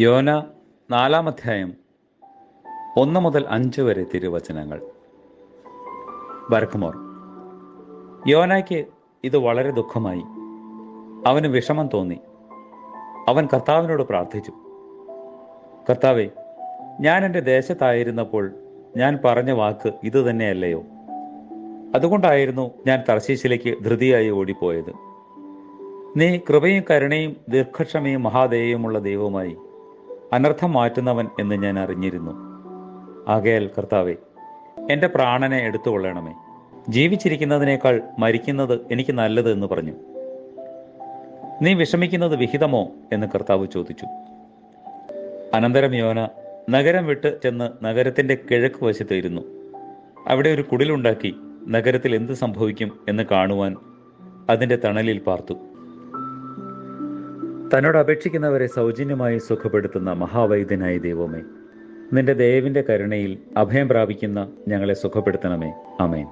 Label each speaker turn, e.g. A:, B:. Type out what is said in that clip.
A: യോന നാലാം അധ്യായം ഒന്ന് മുതൽ അഞ്ച് വരെ തിരുവചനങ്ങൾ. ബർക്കുമോർ യോനയ്ക്ക് ഇത് വളരെ ദുഃഖമായി. അവന് വിഷമം തോന്നി. അവൻ കർത്താവിനോട് പ്രാർത്ഥിച്ചു. കർത്താവെ ഞാൻ എന്റെ ദേശത്തായിരുന്നപ്പോൾ ഞാൻ പറഞ്ഞ വാക്ക് ഇത് തന്നെയല്ലയോ? അതുകൊണ്ടായിരുന്നു ഞാൻ തർശീശിലേക്ക് ധൃതിയായി ഓടിപ്പോയത്. നീ കൃപയും കരുണയും ദീർഘക്ഷമയും മഹാദേയമുള്ള ദൈവമായി അനർത്ഥം മാറ്റുന്നവൻ എന്ന് ഞാൻ അറിഞ്ഞിരുന്നു. ആകയാൽ കർത്താവെ എന്റെ പ്രാണനെ എടുത്തുകൊള്ളണമേ. ജീവിച്ചിരിക്കുന്നതിനേക്കാൾ മരിക്കുന്നത് എനിക്ക് നല്ലത് എന്ന് പറഞ്ഞു. നീ വിഷമിക്കുന്നത് വിഹിതമോ എന്ന് കർത്താവ് ചോദിച്ചു. അനന്തരം യോന നഗരം വിട്ട് ചെന്ന് നഗരത്തിന്റെ കിഴക്ക് വശത്ത് ഇരുന്നു അവിടെ ഒരു കുടിലുണ്ടാക്കി നഗരത്തിൽ എന്ത് സംഭവിക്കും എന്ന് കാണുവാൻ അതിന്റെ തണലിൽ പാർത്തു. തന്നോട് അപേക്ഷിക്കുന്നവരെ സൗജന്യമായി സുഖപ്പെടുത്തുന്ന മഹാവൈദ്യനായ ദൈവമേ നിന്റെ ദയവിന്റെ കരുണയിൽ അഭയം പ്രാപിക്കുന്ന ഞങ്ങളെ സുഖപ്പെടുത്തണമേ. അമേൻ